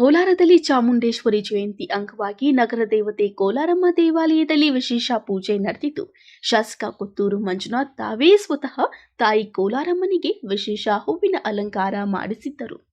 ಕೋಲಾರದಲ್ಲಿ ಚಾಮುಂಡೇಶ್ವರಿ ಜಯಂತಿ ಅಂಗವಾಗಿ ನಗರ ದೇವತೆ ಕೋಲಾರಮ್ಮ ದೇವಾಲಯದಲ್ಲಿ ವಿಶೇಷ ಪೂಜೆ ನಡೆದಿದ್ದು, ಶಾಸಕ ಕೊತ್ತೂರು ಮಂಜುನಾಥ್ ತಾವೇ ಸ್ವತಃ ತಾಯಿ ಕೋಲಾರಮ್ಮನಿಗೆ ವಿಶೇಷ ಹೂವಿನ ಅಲಂಕಾರ ಮಾಡಿಸಿದ್ದರು.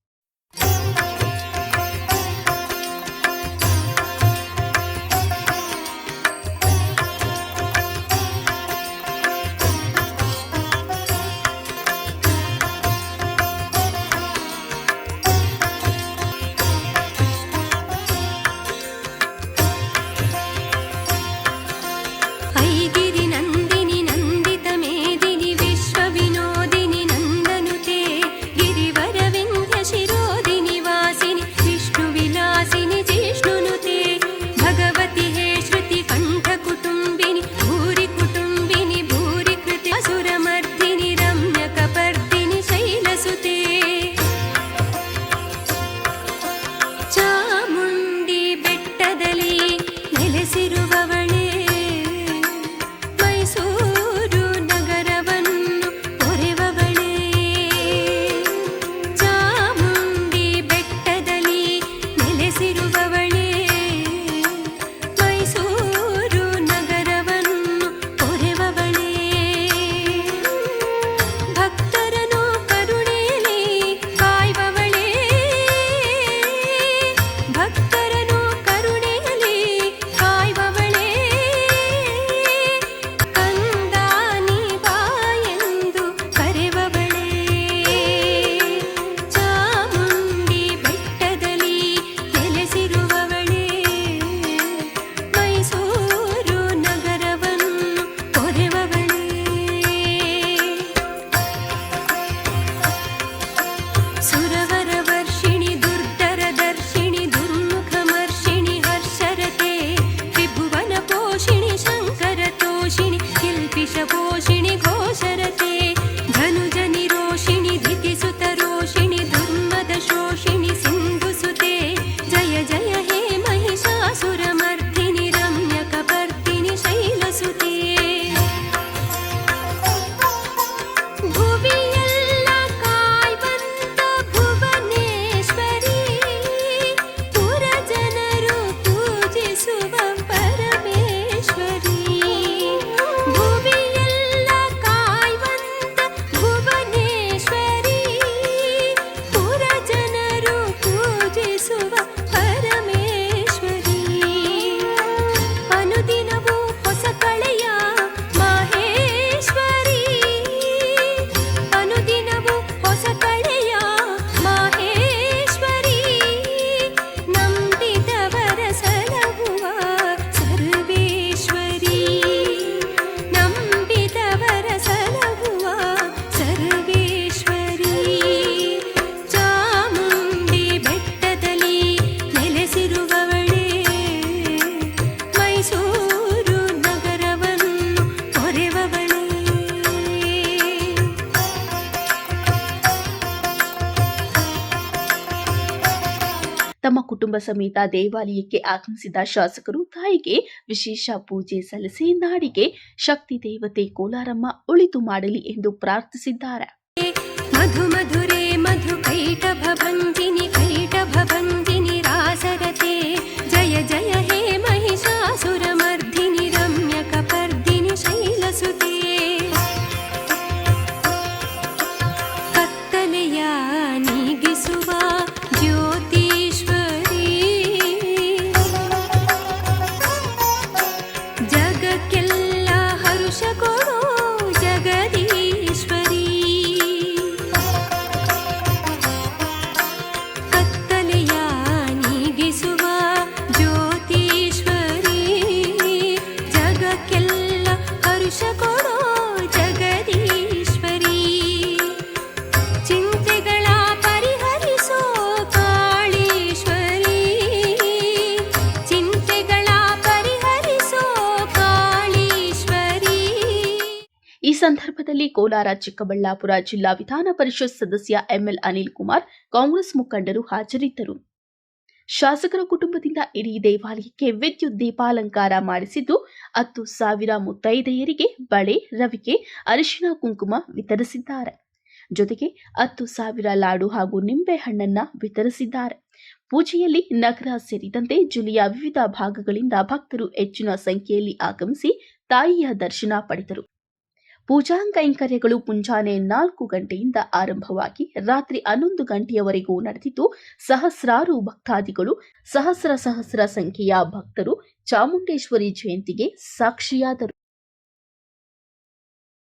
Yeah. ಕುಟುಂಬ ಸಮೇತ ದೇವಾಲಯಕ್ಕೆ ಆಗಮಿಸಿದ ಶಾಸಕರು ತಾಯಿಗೆ ವಿಶೇಷ ಪೂಜೆ ಸಲ್ಲಿಸಿ ನಾಡಿಗೆ ಶಕ್ತಿ ದೇವತೆ ಕೋಲಾರಮ್ಮ ಉಳಿತು ಮಾಡಲಿ ಎಂದು ಪ್ರಾರ್ಥಿಸಿದ್ದಾರೆ. ಸಂದರ್ಭದಲ್ಲಿ ಕೋಲಾರ, ಚಿಕ್ಕಬಳ್ಳಾಪುರ ಜಿಲ್ಲಾ ವಿಧಾನ ಪರಿಷತ್ ಸದಸ್ಯ ಎಂಎಲ್ ಅನಿಲ್ ಕುಮಾರ್, ಕಾಂಗ್ರೆಸ್ ಮುಖಂಡರು ಹಾಜರಿದ್ದರು. ಶಾಸಕರ ಕುಟುಂಬದಿಂದ ಇಡೀ ದೇವಾಲಯಕ್ಕೆ ವಿದ್ಯುತ್ ದೀಪಾಲಂಕಾರ ಮಾಡಿಸಿದ್ದು, ಹತ್ತು ಸಾವಿರ ಮುತ್ತೈದೆಯರಿಗೆ ಬಳೆ, ರವಿಕೆ, ಅರಿಶಿನ ಕುಂಕುಮ ವಿತರಿಸಿದ್ದಾರೆ. ಜೊತೆಗೆ ಹತ್ತು ಸಾವಿರ ಲಾಡು ಹಾಗೂ ನಿಂಬೆ ಹಣ್ಣನ್ನ ವಿತರಿಸಿದ್ದಾರೆ. ಪೂಜೆಯಲ್ಲಿ ನಗರ ಸೇರಿದಂತೆ ಜಿಲ್ಲೆಯ ವಿವಿಧ ಭಾಗಗಳಿಂದ ಭಕ್ತರು ಹೆಚ್ಚಿನ ಸಂಖ್ಯೆಯಲ್ಲಿ ಆಗಮಿಸಿ ತಾಯಿಯ ದರ್ಶನ ಪಡೆದರು. ಪೂಜಾ ಕೈಂಕರ್ಯಗಳು ಮುಂಜಾನೆ ನಾಲ್ಕು ಗಂಟೆಯಿಂದ ಆರಂಭವಾಗಿ ರಾತ್ರಿ ಹನ್ನೊಂದು ಗಂಟೆಯವರೆಗೂ ನಡೆದಿದ್ದು, ಸಹಸ್ರಾರು ಭಕ್ತಾದಿಗಳು, ಸಹಸ್ರ ಸಹಸ್ರ ಸಂಖ್ಯೆಯ ಭಕ್ತರು ಚಾಮುಂಡೇಶ್ವರಿ ಜಯಂತಿಗೆ ಸಾಕ್ಷಿಯಾದರು.